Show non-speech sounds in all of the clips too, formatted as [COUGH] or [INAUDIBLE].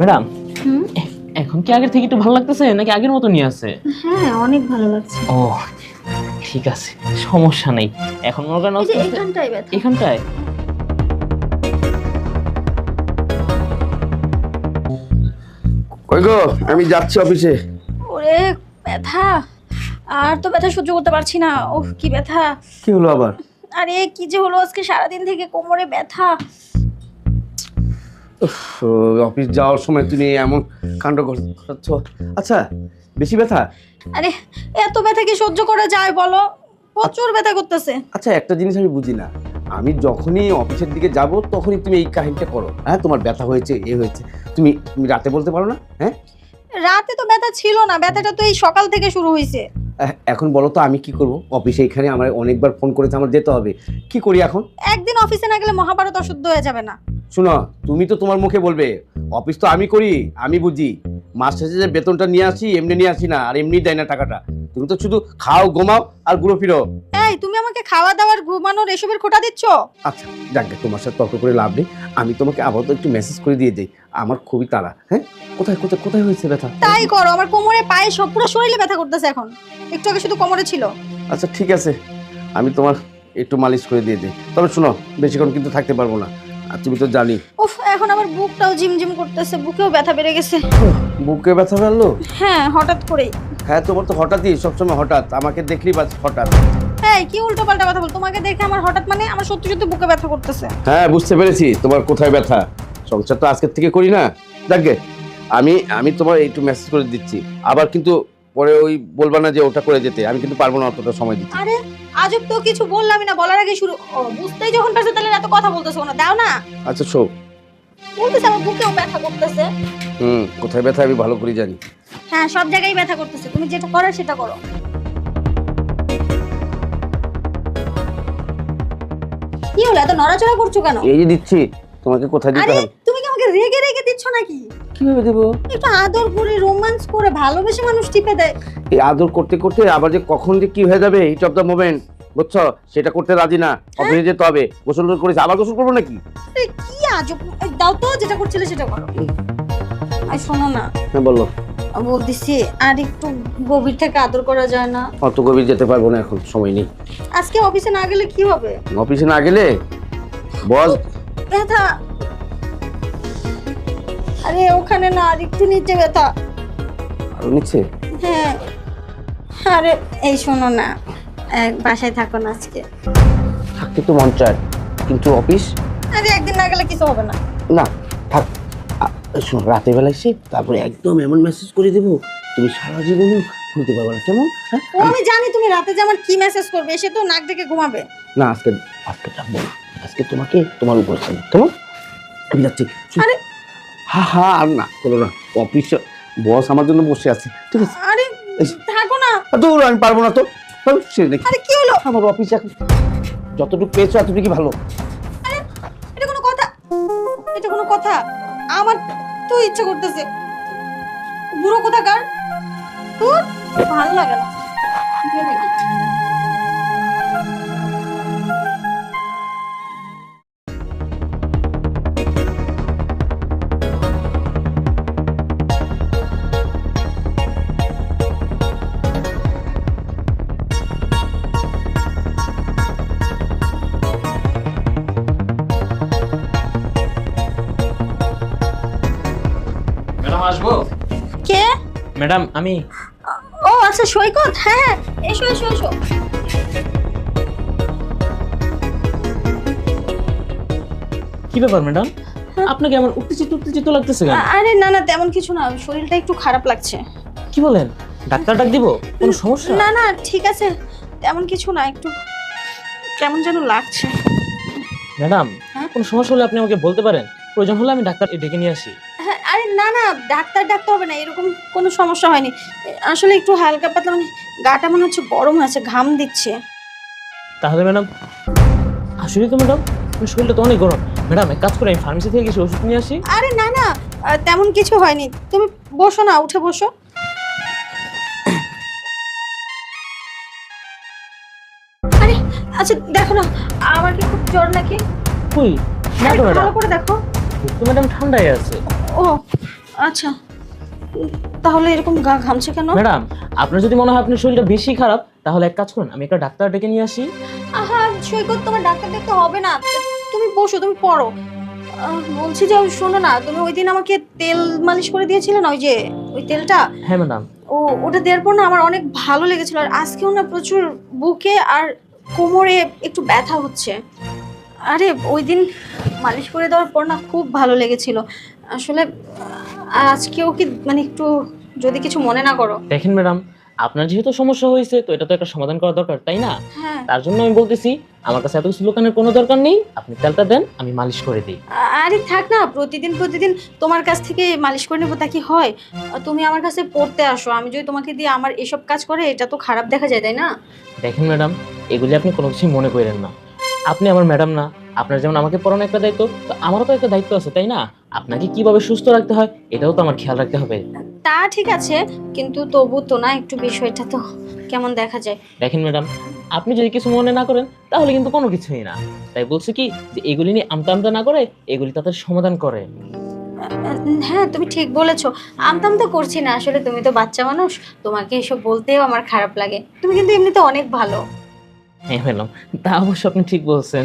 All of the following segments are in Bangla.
ম্যাডাম এখন কি আগের থেকে একটু ভালো লাগতেছে? নাকি আগের মতো নিয়ে আছে? হ্যাঁ অনেক ভালো লাগছে। ও ঠিক আছে সমস্যা নেই। এখন মনে করেন এই যে আস্তে আস্তে- এখানটাই ব্যথা। এখানটায়? কই গো আমি যাচ্ছি অফিসে। ওরে ব্যথা। আর তো ব্যথা সহ্য করতে পারছি না। ওহ কি ব্যথা। কি হলো আবার? আরে কি যে হলো? আজকে সারাদিন থেকে কোমরে ব্যথা। ও, অফিস যাওয়ার সময় তুমি এমন কাণ্ড করছ আচ্ছা বেশি ব্যথা? আরে এত ব্যথা কি সহ্য করা যায় বলো? প্রচুর ব্যথা করতেছে। আচ্ছা একটা জিনিস আমি বুঝি না। আমি যখনই অফিসের দিকে যাব তখনই তুমি এই কাহিনীটা করো। হ্যাঁ তোমার ব্যথা হয়েছে এ হয়েছে। তুমি তুমি রাতে বলতে পারো না? হ্যাঁ? রাতে তো ব্যথা ছিল না ব্যথাটা তো এই সকাল থেকে শুরু হয়েছে। এখন বলো তো আমি কি করব? অফিসে এখানে আমার অনেকবার ফোন করেছে আমার যেতে হবে। কি করি এখন? একদিন অফিসে না গেলে মহাভারত অশুদ্ধ হয়ে যাবে না। শোনো তুমি তো তোমার মুখে বলবে অফিস তো আমি করি আমি বুঝি। মাস শেষে যে বেতনটা নিয়ে আসি এমনি নিয়ে আসি না আর এমনি দেয় না টাকাটা। তুমি তো শুধু খাও ঘুমাও আর ঘুরো ফিরো। এই তুমি আমাকে খাওয়া দাওয়ার ঘুমানোর এসবের খোটা দিচ্ছ? আচ্ছা যাকে তোমার সাথে তর্ক করে লাভ নেই। আমি তোমাকে আপাতত একটু মেসেজ করে দিয়ে দিই। আমার খুবই তাড়া হ্যাঁ? কোথায় কোথায় কোথায় হয়েছে ব্যথা? তাই করো আমার কোমরে পায়ে সব পুরো শরীরে ব্যথা করতেছে এখন। একটু আগে শুধু কোমরে ছিল। আচ্ছা ঠিক আছে। আমি তোমার একটু মালিশ করে দিয়ে দিই। তবে শোনো বেশিক্ষণ কিন্তু থাকতে পারব না। আর তুমি তো জানি। উফ এখন আমার বুকটাও ঝিমঝিম করতেছে বুকেও ব্যথা বেড়ে গেছে। বুকে ব্যথা ফেলল হ্যাঁ হঠাৎ করেই। হ্যাঁ তোমার তো হঠাৎই সবসময় হঠাৎ। আমাকে দেখলেই বাস হঠাৎ। হ্যাঁ কি উল্টো পাল্টা কথা বল? তোমাকে দেখে আমার হঠাৎ মানে আমার সত্যি সত্যি বুকে ব্যথা করতেছে। হ্যাঁ বুঝতে পেরেছি। তোমার কোথায় ব্যথা? সংসার তো আজকের থেকে করি না। দেখবে আমি আমি তোমার একটু মেসেজ করে দিচ্ছি। আবার কিন্তু পরে ওই বলবা না যে ওটা করে যেতে। আমি কিন্তু পারব না অতটা সময় দিতে। আরে আজব তো কিছু বললামই না বলার আগে শুরু ও বুঝতেই যখন পারছ তাহলে এত কথা বলতেছো না দাও না। আচ্ছা শো বলতেছে আমার বুকেও ব্যথা করতেছে। হুম কোথায় ব্যথা আমি ভালো করে জানি। হ্যাঁ সব জায়গায় ব্যথা করতেছে। তুমি যেটা করো সেটা করো। কি হলো? এত নড়াচড়া করছ কেন? এই যে দিচ্ছি তোমাকে কোথায় দিতে আরে হবে? তুমি কি আমাকে রেগে রেগে দিচ্ছ নাকি? কীভাবে দেবো? একটু আদর করে রোমান্স করে ভালোবেসে মানুষ টিপে দেয়। এই আদর করতে করতে আবার যে কখন যে কি হয়ে যাবে হিট অফ দ্য মোমেন্ট বুঝছ? সেটা করতে রাজি না। অফিসে যেতে হবে গোসল করেছে আবার গোসল করব নাকি? কি আজব দাও তো যেটা করছিলে সেটা করো। আর শোনো না। হ্যাঁ বলল বলতেছি আর একটু গভীর থেকে আদর করা যায় না। অত গভীর যেতে পারব না এখন সময় নেই। আজকে অফিসে না গেলে কি হবে? অফিসে না গেলে? বস ব্যথা। আরে ওখানে না আর একটু নিচে ব্যথা। আরও নিচ্ছে হ্যাঁ। আরে এই শোনো না এক বাসায় থাকো না আজকে। থাকতে তো মন চায় কিন্তু অফিস? আরে একদিন না গেলে কিছু হবে না। না থাক। শোনো রাতের বেলা এসে তারপরে একদম এমন মেসেজ করে দেবো তুমি সারা জীবনে ভুলতে পারবে না। কেমন? হ্যাঁ? ও আমি জানি তুমি রাতে যে আমার কি মেসেজ করবে এসে তো নাক দেখে ঘুমাবে। না আজকে আজকে থাকব না। আজকে তোমাকে তোমার উপর থাকব কেমন? আমি যাচ্ছি। আরে হা হা আর না করো না। অফিস বস আমার জন্য বসে আছে। ঠিক আছে? আরে থাকো না। আর দূর আমি পারব না তো? সে দেখি আরে কি হলো? আমার অফিস এখন যতটুকু পেয়েছ এতটুকু ভালো। এটা কোনো কথা। এটা কোনো কথা। আমার তো ইচ্ছে করতেছে। বুড়ো কোথাকার? তোর ভালো লাগে না। ম্যাডাম আমি ও আচ্ছা সৈকত হ্যাঁ হ্যাঁ এসো এসো এসো। কি ব্যাপার ম্যাডাম? আপনাকে আমার উত্তেজিত উত্তেজিত লাগতেছে কেন? আরে না না তেমন কিছু না শরীরটা একটু খারাপ লাগছে। কি বলেন? ডাক্তার ডাক দিব? কোনো সমস্যা? না না ঠিক আছে তেমন কিছু না একটু কেমন যেন লাগছে। ম্যাডাম হ্যাঁ? কোনো সমস্যা হলে আপনি আমাকে বলতে পারেন। প্রয়োজন হলে আমি ডাক্তার ডেকে নিয়ে আসি। হ্যাঁ আরে না না ডাক্তার ডাকতে হবে না এরকম কোনো সমস্যা হয়নি। আসলে একটু হালকা পাতলা মানে গাটা মনে হচ্ছে গরম আছে ঘাম দিচ্ছে। তাহলে ম্যাডাম আসলে তো ম্যাডাম শরীরটা তো অনেক গরম। ম্যাডাম এক কাজ করে আমি ফার্মেসি থেকে কিছু ওষুধ নিয়ে আসি। আরে না না তেমন কিছু হয়নি। তুমি বসো না উঠে বসো। আরে আচ্ছা দেখো না আমার কি খুব জ্বর নাকি? কই? না ভালো করে দেখো। তো ম্যাডাম ঠান্ডায় আছে। ও আচ্ছা। তাহলে এরকম গা ঘামছে কেন? ম্যাডাম আপনার যদি মনে হয় আপনার শরীরটা বেশি খারাপ তাহলে এক কাজ করুন আমি একটা ডাক্তার ডেকে নিয়ে আসি। আহা সৈকত তোমার ডাক্তার দেখতে হবে না। তুমি বসো তুমি পড়ো। বলছি যে শোনো না তুমি ওই দিন আমাকে তেল মালিশ করে দিয়েছিলে না ওই যে ওই তেলটা? হ্যাঁ ম্যাডাম। ও ওটা দেওয়ার পর না আমার অনেক ভালো লেগেছিল আর আজকেও না প্রচুর বুকে আর কোমরে একটু ব্যথা হচ্ছে। আরে ওই দিন মালিশ করে দেওয়ার পর না খুব ভালো লেগেছিল। আসলে আজকেও কি মানে একটু যদি কিছু মনে না করো। দেখেন ম্যাডাম আপনার যেহেতু সমস্যা হয়েছে তো এটা তো একটা সমাধান করা দরকার তাই না? হ্যাঁ। তার জন্য আমি বলতেছি আমার কাছে এত কিছু লোকানের কোনো দরকার নেই আপনি তেলটা দেন আমি মালিশ করে দিই। আরে থাক না প্রতিদিন প্রতিদিন তোমার কাছ থেকে মালিশ করে নেব তা কি হয়? তুমি আমার কাছে পড়তে আসো আমি যদি তোমাকে দিয়ে আমার এসব কাজ করে এটা তো খারাপ দেখা যায় তাই না? দেখেন ম্যাডাম এগুলি আপনি কোনো কিছুই মনে করেন না। আপনি আমার ম্যাডাম না আপনার যেমন আমাকে পড়ানো একটা দায়িত্ব তো আমারও তো একটা দায়িত্ব আছে তাই না? আপনাকে কীভাবে সুস্থ রাখতে হয় এটাও তো আমার খেয়াল রাখতে হবে। তা ঠিক আছে কিন্তু তবু তো না একটু বিষয়টা তো কেমন দেখা যায়। দেখেন ম্যাডাম আপনি যদি কিছু মনে না করেন তাহলে কিন্তু কোনো কিছুই না। তাই বলছি কি যে এগুলি নিয়ে আমতা আমতা না করে এগুলি তাদের সমাধান করে। হ্যাঁ তুমি ঠিক বলেছ আমতাম তো করছি না আসলে তুমি তো বাচ্চা মানুষ তোমাকে এসব বলতেও আমার খারাপ লাগে। তুমি কিন্তু এমনিতে অনেক ভালো। হ্যাঁ ম্যাডাম তা অবশ্য আপনি ঠিক বলছেন।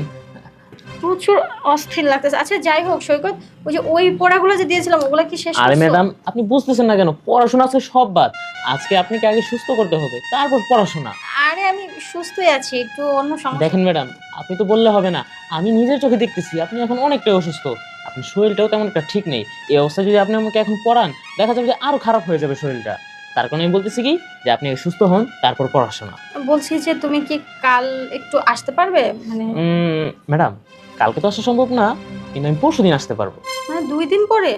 প্রচুর অস্থির লাগতেছে। আচ্ছা যাই হোক সৈকত ওই যে ওই পড়াগুলো যে দিয়েছিলাম ওগুলো কি শেষ আরে ম্যাডাম আপনি বুঝতেছেন না কেন? পড়াশোনা আছে সব বাদ। আজকে আপনাকে আগে সুস্থ করতে হবে তারপর পড়াশোনা। আরে আমি সুস্থই আছি একটু অন্য সমস্যা। দেখেন ম্যাডাম আপনি তো বললে হবে না আমি নিজের চোখে দেখতেছি আপনি এখন অনেকটাই অসুস্থ। আপনার শরীরটাও তেমন একটা ঠিক নেই। এই অবস্থায় যদি আপনি আমাকে এখন পড়ান দেখা যাবে যে আরও খারাপ হয়ে যাবে শরীরটা। তার কারণে আমি বলতেছি কি যে আপনি সুস্থ হন তারপর পড়াশোনা। বলছি যে তুমি কি কাল একটু আসতে পারবে? মানে ম্যাডাম কালকে তো আসা সম্ভব না কিন্তু আমি পরশু দিন আসতে পারব। মানে দুই দিন পরে?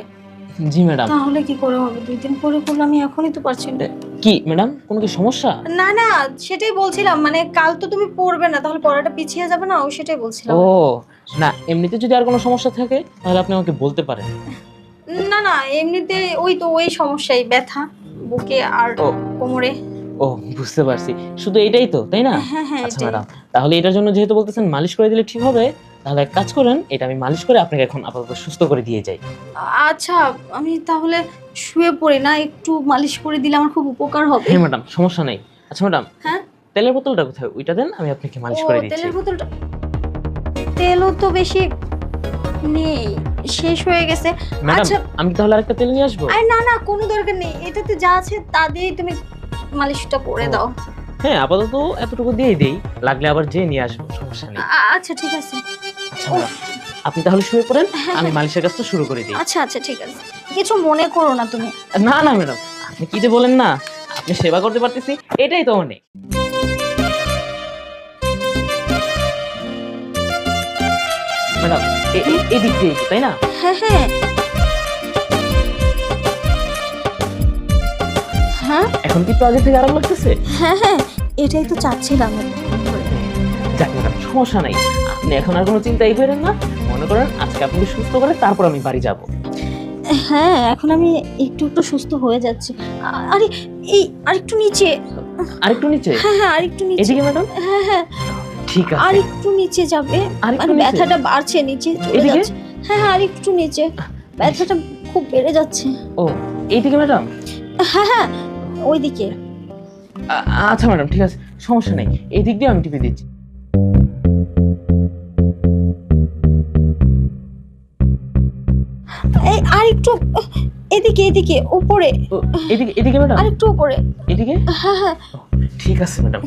জি ম্যাডাম। তাহলে কি করে হবে? দুই দিন পরে করলে আমি এখনই তো পারছি না। কি ম্যাডাম কোনো কি সমস্যা? না না সেটাই বলছিলাম। মানে কাল তো তুমি পড়বে না তাহলে পড়াটা পিছিয়ে যাবে না? ও সেটাই বলছিলাম। ও না এমনিতে যদি আর কোনো সমস্যা থাকে তাহলে আপনি আমাকে বলতে পারেন। না না এমনিতে ওই তো ওই সমস্যাই ব্যথা। বুকে আর। কোমরে। ও বুঝতে পারছি। শুধু এটাই তো তাই না? হ্যাঁ হ্যাঁ আচ্ছা ম্যাডাম তাহলে এটার জন্য যেহেতু বলতেছেন মালিশ করে দিলে ঠিক হবে তাহলে এক কাজ করেন এটা আমি মালিশ করে আপনাকে এখন আপাতত সুস্থ করে দিয়ে যাই। আচ্ছা আমি তাহলে শুয়ে পড়ি না একটু মালিশ করে দিলে আমার খুব উপকার হবে। হ্যাঁ ম্যাডাম সমস্যা নেই। আচ্ছা ম্যাডাম হ্যাঁ? তেলের বোতলটা কোথায়? ওইটা দেন আমি আপনাকে মালিশ করে দিচ্ছি। তেলের বোতলটা তেলও তো বেশি নেই শেষ হয়ে গেছে। আচ্ছা। আমি তাহলে আরেকটা তেল নিয়ে আসব? আরে না না কোনো দরকার নেই। এটাতে যা আছে তা দিয়েই তুমি মালিশটা করে দাও। হ্যাঁ আপাতত এতটুকু দিয়েই দেই। লাগলে আবার যে নিয়ে আসব সমস্যা নেই। আচ্ছা ঠিক আছে। আচ্ছা আপনি তাহলে শুয়ে পড়েন হ্যাঁ, আমি মালিশের কাজটা শুরু করে দিই। আচ্ছা আচ্ছা ঠিক আছে। কিছু মনে করো না তুমি। না না ম্যাডাম আপনি কি যে বলেন না আপনি সেবা করতে পারতেছি এটাই তো অনেক। ম্যাডাম এদিক দিয়ে তাই না? হ্যাঁ হ্যাঁ। হ্যাঁ? এখন কি তো আগে থেকে আরাম লাগতেছে? হ্যাঁ হ্যাঁ এটাই তো চাচ্ছিলাম। যাক ম্যাডাম সমস্যা নাই। আপনি এখন আর কোনো চিন্তাই করেন না। মনে করেন আজকে আপনাকে সুস্থ করে তারপর আমি বাড়ি যাব। হ্যাঁ এখন আমি একটু একটু সুস্থ হয়ে যাচ্ছি। আরে এই আরেকটু নিচে। আরেকটু নিচে? হ্যাঁ হ্যাঁ আরেকটু নিচে। এদিকে ম্যাডাম। হ্যাঁ হ্যাঁ। ঠিক আছে। আরেকটু নিচে যাবে। মানে ব্যথাটা বাড়ছে নিচে চলে? যাচ্ছে। হ্যাঁ হ্যাঁ আরেকটু নিচে। ব্যথাটা খুব বেড়ে যাচ্ছে। ও এইদিকে ম্যাডাম? হ্যাঁ হ্যাঁ ওইদিকে। আচ্ছা ম্যাডাম ঠিক আছে সমস্যা নেই। এই দিক দিয়ে আমি টিপে দিচ্ছি। এই আরেকটু এদিকে এদিকে উপরে। এদিকে এদিকে ম্যাডাম? আরেকটু উপরে। এদিকে? হ্যাঁ হ্যাঁ। ঠিক আছে ম্যাডাম।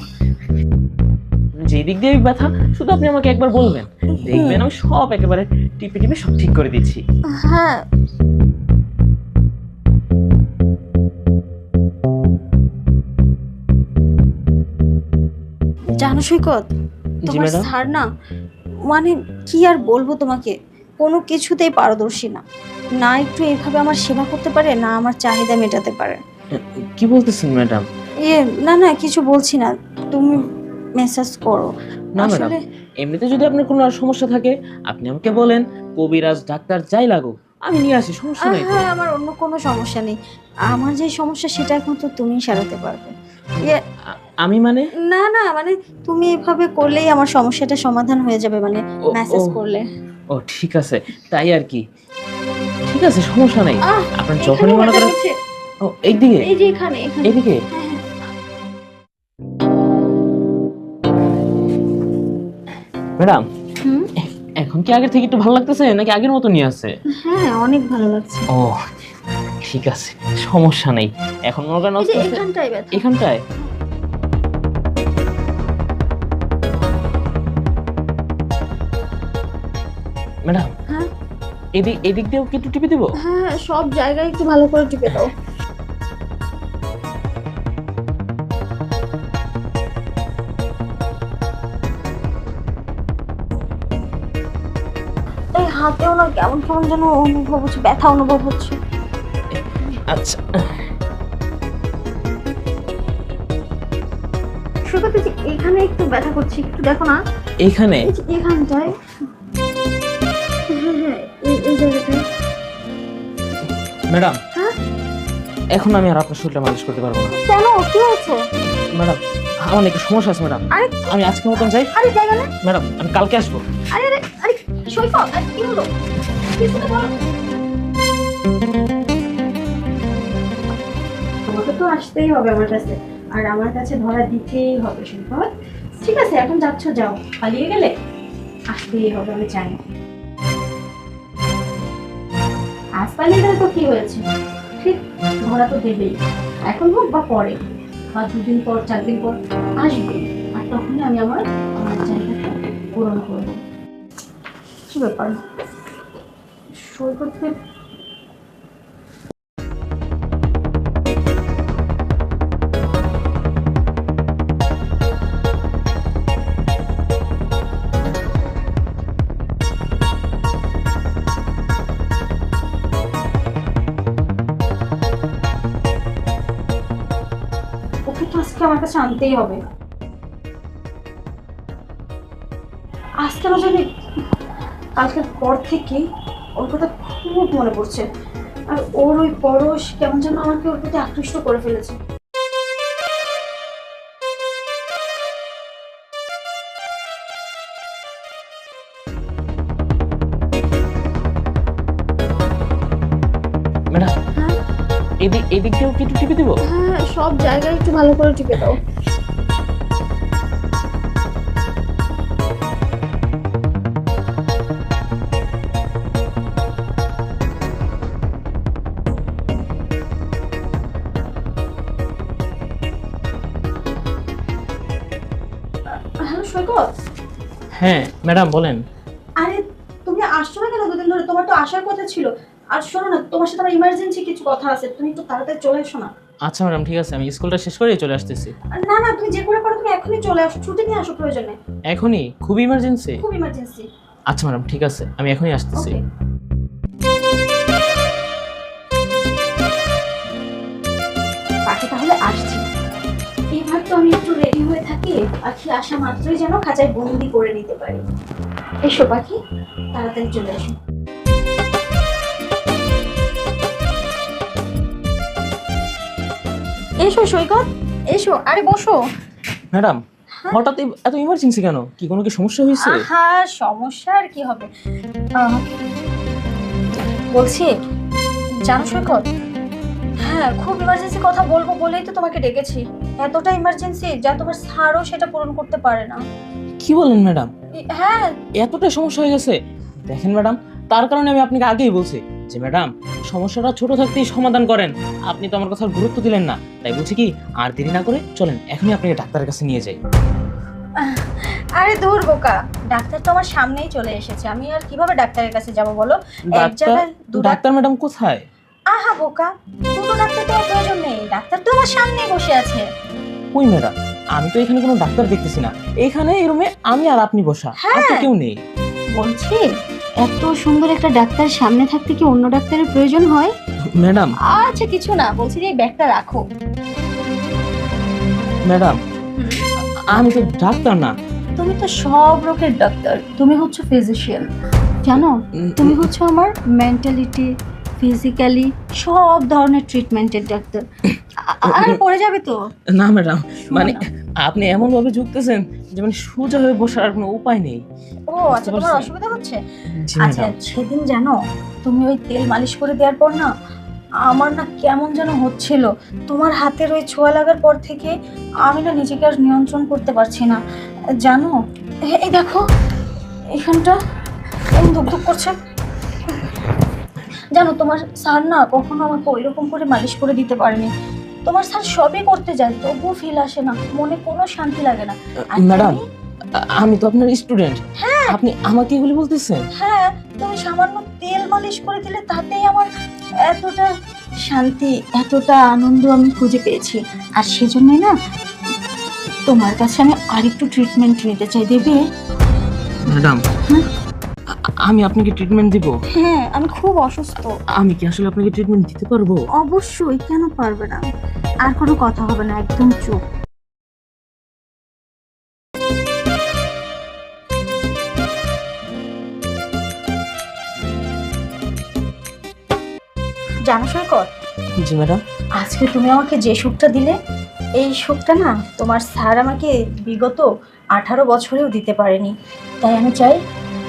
যে দিক দিয়ে ব্যথা শুধু আপনি আমাকে একবার বলবেন। দেখবেন আমি সব একেবারে টিপে টিপে সব ঠিক করে দিচ্ছি। হ্যাঁ। জানো সৈকত তোমার স্যার না মানে কি আর বলব তোমাকে? কোনো কিছুতেই পারদর্শী না। না একটু এইভাবে আমার সেবা করতে পারে না আমার চাহিদা মেটাতে পারে। কি বলতেছেন ম্যাডাম? এ না না কিছু বলছি না। তুমি মেসেজ করো। না ম্যাডাম আসলে এমনিতে যদি আপনার কোনো আর সমস্যা থাকে আপনি আমাকে বলেন কবিরাজ ডাক্তার যাই লাগুক আমি নিয়ে আসি সমস্যা আহ, নেই তো। হ্যাঁ আমার অন্য কোনো সমস্যা নেই। আমার যে সমস্যা সেটা এখন তো তুমিই সারাতে পারবে। ইয়ে, আ- আমি মানে? না না মানে তুমি এভাবে করলেই আমার সমস্যাটা সমাধান হয়ে যাবে মানে ও, মেসেজ ও, করলে। ও ঠিক আছে। তাই আর কি। ঠিক আছে সমস্যা নেই। আহ, আপনার যখনই মনে করেন। ও এইদিকে। এই যে এখানে এখানে। এইদিকে। হ্যাঁ, ম্যাডাম এখন কি আগের থেকে একটু ভালো লাগতেছে? নাকি আগের মতো নিয়ে আছে? হ্যাঁ অনেক ভালো লাগছে। ও ঠিক আছে সমস্যা নেই। এখন মনে করেন এই যে আস্তে আস্তে- এখানটাই ব্যথা। এখানটায়? ম্যাডাম হ্যাঁ? এদিক এদিক দিয়েও কি একটু টিপে দেবো? হ্যাঁ সব জায়গায় একটু ভালো করে টিপে দাও। না কেমন কেমন যেন অনুভব হচ্ছে ব্যথা অনুভব হচ্ছে। আচ্ছা। শুধু যে এখানে একটু ব্যথা করছে একটু দেখো না। যে এখানটায়। হ্যাঁ হ্যাঁ ম্যাডাম হ্যাঁ? এখন আমি আর আপনার শরীরটা মালিশ করতে পারব না। কেন? কি হয়েছে? ম্যাডাম আমার একটু সমস্যা আছে ম্যাডাম। আরে আমি আজকের মতন যাই। আরে জায়গা না ম্যাডাম আমি কালকে আসব। আরে আরে আরে সৈকত আরে কি হলো? তোমাকে তো আসতেই হবে আমার কাছে। আর আমার কাছে ধরা দিতেই হবে সৈকত ঠিক আছে, এখন যাচ্ছ, যাও। পালিয়ে গেলে আসতেই হবে, আমি জানি। আজ পালিয়ে গেলে তো কি হয়েছে? ঠিক, ধরা তো দেবেই। এখন হোক বা পরে বা দুদিন পর চার দিন পর, আসবে। আর তখনই আমি আমার আমার জায়গাটা পূরণ করব। কি ব্যাপার? তো আজকে আমার কাছে আনতেই হবে। আজকে জানি কালকের পর থেকে ওর কথা খুব মনে পড়ছে। আর ওর ওই পরশ কেমন যেন আমাকে ওর প্রতি আকৃষ্ট করে ফেলেছে। ম্যাডাম হ্যাঁ? এদিক এদিক দিয়েও কি একটু টিপে দেবো? হ্যাঁ সব জায়গায় একটু ভালো করে টিপে দাও। হ্যাঁ ম্যাডাম বলেন। আরে তুমি আসছো না কেন? দুদিন ধরে তোমার তো আসার কথা ছিল। আর শোনো না তোমার সাথে আমার ইমার্জেন্সি কিছু কথা আছে। তুমি একটু তাড়াতাড়ি চলে এসো না। আচ্ছা ম্যাডাম ঠিক আছে। আমি স্কুলটা শেষ করেই চলে আসতেছি। না না তুমি যে করে পারো তুমি এখনই চলে আসো। ছুটি নিয়ে আসো প্রয়োজনে। এখনই? খুব ইমার্জেন্সি খুব ইমার্জেন্সি আচ্ছা ম্যাডাম ঠিক আছে। আমি এখনই আসতেছি। পাখি আসা মাত্রই যেন খাঁচায় বন্দি করে নিতে পারি। এসো পাখি তাড়াতাড়ি চলে এসো। এসো সৈকত এসো আরে বসো। ম্যাডাম হঠাৎ এত ইমার্জেন্সি কেন? কি কোনো কি সমস্যা হয়েছে? আহা সমস্যা আর কি হবে? বলছি জানো সৈকত হ্যাঁ খুব ইমার্জেন্সি কথা বলব বলেই তো তোমাকে ডেকেছি। এতটা ইমার্জেন্সি যা তোমার স্যারও সেটা পূরণ করতে পারে না। কি বলেন ম্যাডাম? হ্যাঁ। এতটা সমস্যা হয়ে গেছে। দেখেন ম্যাডাম তার কারণে আমি আপনাকে আগেই বলছি যে ম্যাডাম সমস্যাটা ছোট থাকতেই সমাধান করেন। আপনি তো আমার কথার গুরুত্ব দিলেন না। তাই বলছি কি আর দেরি না করে চলেন এখনই আপনাকে ডাক্তারের কাছে নিয়ে যাই। আরে দূর বোকা ডাক্তার তো আমার সামনেই চলে এসেছে। আমি আর কীভাবে ডাক্তারের কাছে যাব বলো? এক জায়গায় ডাক্তার ডাক্তার ম্যাডাম কোথায়? আহা বোকা দুটো ডাক্তার তো প্রয়োজন নেই। ডাক্তার তো আমার সামনেই বসে আছে। কই ম্যাডাম আমি তো এখানে কোনো ডাক্তার দেখতেছি না। এখানে এই রুমে আমি আর আপনি বসা আর তো হ্যাঁ। কেউ নেই। বলছি এত সুন্দর একটা ডাক্তার সামনে থাকতে কি অন্য ডাক্তারের প্রয়োজন হয়? ম্যাডাম। আচ্ছা কিছু না বলছি যে এই ব্যাগটা রাখো। ম্যাডাম আমি তো ডাক্তার না। তুমি তো সব রোগের ডাক্তার। তুমি হচ্ছে ফিজিশিয়ান। জানো তুমি হচ্ছে আমার মেন্টালিটি ফিজিক্যালি সব ধরনের ট্রিটমেন্টের ডাক্তার [COUGHS] আরে পড়ে যাবে তো। না ম্যাডাম মানে আপনি এমন ভাবে ঝুঁকতেছেন যে মানে সোজা হয়ে বসার আর কোনো উপায় নেই। ও আচ্ছা তোমার অসুবিধা হচ্ছে? আচ্ছা সেদিন জানো তুমি ওই তেল মালিশ করে দেওয়ার পর না আমার না কেমন যেন হচ্ছিল। তোমার হাতের ওই ছোঁয়া লাগার পর থেকে আমি না নিজেকে আর নিয়ন্ত্রণ করতে পারছি না। জানো এই দেখো এখানটা কেমন ধুকধুক করছে। জানো তোমার স্যার না কখনো আমাকে ওই রকম করে মালিশ করে দিতে পারেনি। তোমার স্যার সবই করতে যায় তবুও ফিল আসে না মনে কোনো শান্তি লাগে না। আর ম্যাডাম তুমি? আমি তো আপনার স্টুডেন্ট হ্যাঁ। আপনি আমাকে এগুলি বলতেছেন? হ্যাঁ তুমি সামান্য তেল মালিশ করে দিলে তাতেই আমার এতটা শান্তি এতটা আনন্দ আমি খুঁজে পেয়েছি। আর সেজন্যই না তোমার কাছে আমি আরেকটু ট্রিটমেন্ট নিতে চাই দেবে? ম্যাডাম হুম? আমি আপনাকে ট্রিটমেন্ট দিব? হ্যাঁ আমি খুব অসুস্থ। আমি কি আসলে আপনাকে ট্রিটমেন্ট দিতে পারব? অবশ্যই কেন পারবে না? আর কোনো কথা হবে না একদম চুপ। জানো সৈকত জি ম্যাডাম। আজকে তুমি আমাকে যে সুখটা দিলে এই সুখটা না তোমার স্যার আমাকে বিগত আঠারো বছরেও দিতে পারেনি। তাই আমি চাই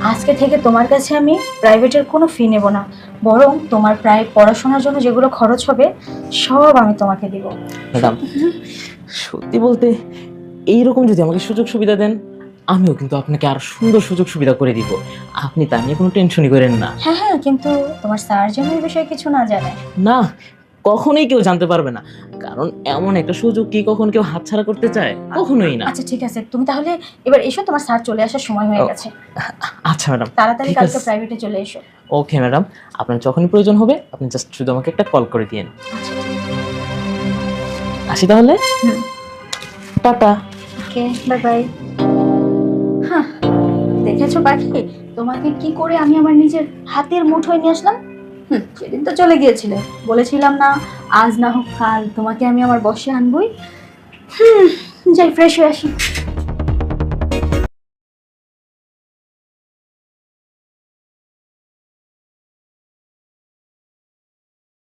আজকে থেকে তোমার কাছে আমি প্রাইভেটের কোনো ফি নেব না। বরং তোমার প্রায় পড়াশোনার জন্য যেগুলো খরচ হবে সব আমি তোমাকে দিব। ম্যাডাম সত্যি বলতে এইরকম যদি আমাকে সুযোগ সুবিধা দেন আমিও কিন্তু আপনাকে আরও সুন্দর সুযোগ সুবিধা করে দিব। আপনি তা নিয়ে কোনো টেনশনই করেন না। হ্যাঁ হ্যাঁ কিন্তু তোমার স্যার যেন এই বিষয়ে কিছু না জানে। না কখনোই কেউ জানতে পারবে না। কারণ এমন একটা সুযোগ কি কখন কেউ হাতছাড়া করতে চায়? কখনোই না। আচ্ছা ঠিক আছে। তুমি তাহলে এবার এসো তোমার স্যার চলে আসার সময় হয়ে গেছে। আচ্ছা ম্যাডাম। তাড়াতাড়ি কালকে প্রাইভেটে চলে এসো। Okay madam. আপনার যখনই প্রয়োজন হবে আপনি জাস্ট শুধু আমাকে একটা কল করে দিন আচ্ছা আসি তাহলে। টাটা। ওকে বাই বাই হ্যাঁ দেখেছ পাখি? তোমাকে কি করে আমি আমার নিজের হাতের মুঠোয় নিয়ে আসলাম? সেদিন তো চলে গিয়েছিলে। বলেছিলাম না, আজ না হোক কাল তোমাকে আমি আমার বসে আনবই। হুম, যাই ফ্রেশ হয়ে আসি।